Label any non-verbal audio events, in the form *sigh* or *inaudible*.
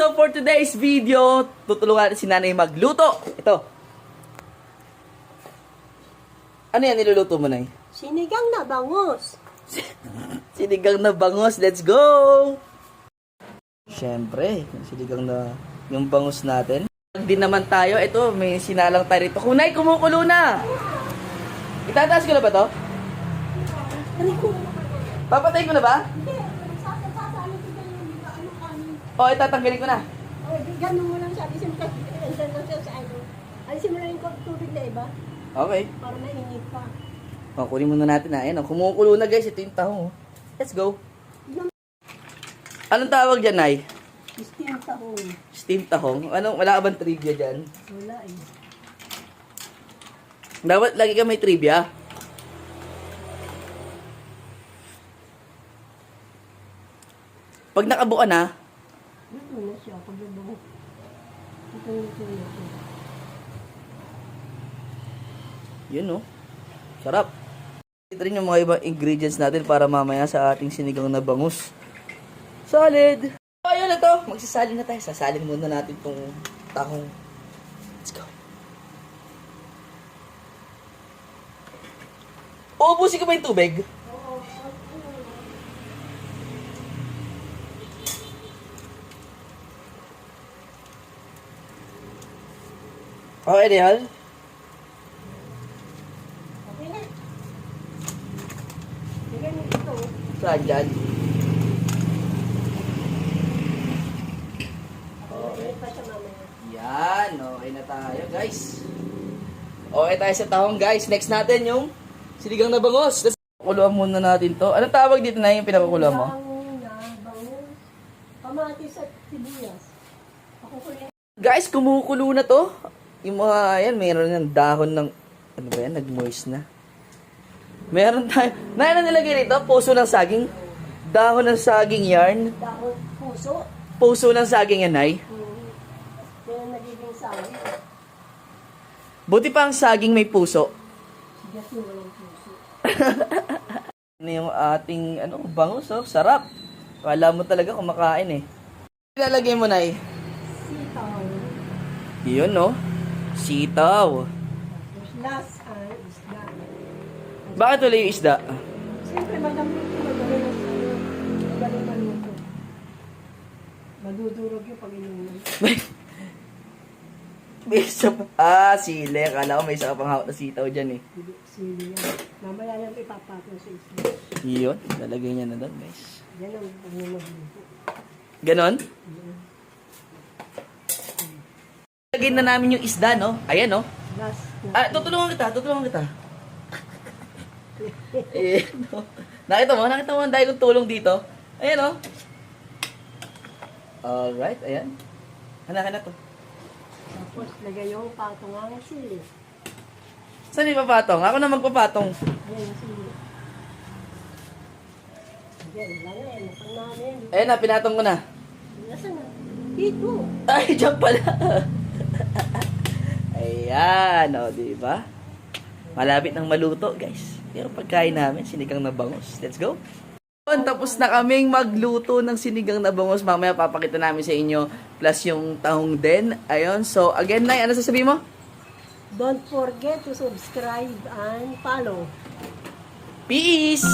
so for today's video, tutulungan natin si nanay magluto. Ito. Ano yan niluluto mo, nay? Sinigang na bangus. *laughs* Sinigang na bangos, let's go! Siyempre, sinigang na yung bangus natin. Din naman tayo, ito, may sinalang tayo rito. Kunay, kumukulo na! Itataas ko na ba to? Ko. Papatay ko na ba? Hindi. Sasali ko kayo yung ano kami. O, itatanggalin ko na. O, di ganun mo lang sabi. Sim kasi, andyan lang siya sa ano. Alisin mo lang yung tubig na iba. Okay. Para mainit pa. O, kunin muna natin na. Ayan, o, kumukulo na guys. Ito yung tahong. oh. Let's go. Anong tawag dyan, Nay? Steam tahong. Steam tahong? Anong, wala ka bang trivia dyan? Wala eh. Dapat lagi ka may trivia. Pag nakabuo na, Luto na siya. Pag nabuo. Ito luto na siya. yun no. Sarap. Ito rin yung mga ibang ingredients natin para mamaya sa ating sinigang na bangus. Solid! So, ayun na to. Magsasalin na tayo. Sasalin muna natin tong tahong. Let's go. Uubusin ko ba yung tubig? Okay, Real. Okay na. Bigyan mo ito. Saan dyan? Yan, okay na tayo, guys. Okay tayo sa tahong, guys. Next natin yung sinigang na bangos. Let's Kuluan muna natin to. Anong tawag dito na yung pinakukuluan mo? Bangus na. Kamatis at sibuyas. Guys, kumukulo na to. Yung mga, yan, meron ng dahon ng, ano ba yan, nag-moist na. Meron tayo, na ano nilagay dito? Puso ng saging. Dahon ng saging yarn. Dahon puso. Puso ng saging yan, ay. Hmm. Kaya nagiging sawi. Buti pa ang saging may puso. Yung walang puso. *laughs* Ano yung ating ano, bangus, oh. Sarap. Kala mo talaga kumakain eh. Ilalagay mo na eh. Sitaw. Yun, no? Sitaw. Last isda. Bakit wala yung isda? Siyempre madami ito magaling ang sayo. Magaling maluto. Madudurog yung pag inuman. may isa pa. Ah, sili. Akala ko may isa ka pang hawak na sitaw dyan eh. Hindi, sili yan. Mamaya yan ipapatong sa isda. Yun. Lalagay niya na doon, guys. Yan ang magluto. Ganon? Lagay na namin yung isda, no? Ayan, no? Ah, tutulungan kita, tutulungan kita. eh, no. Nakita mo, nakita mo ang dahil kong tulong dito. Ayan, no? Alright, ayan. Hanakan na to. Tapos lagay yung patungang sili. Saan yung papatong? Ako na magpapatong. Ayan sili. Ayan. Ayan na, pinatong ko na. Nasaan na? Dito. Ay, dyan pala. Ayan, o, di ba? Malapit ng maluto, guys. Pero pagkain namin, sinigang na bangus. Let's go. Tapos na kaming magluto ng sinigang na bangus. Mamaya papakita namin sa inyo. Plus yung tahong din. Ayun. So, again, Nay, ano sasabihin mo? Don't forget to subscribe and follow. Peace!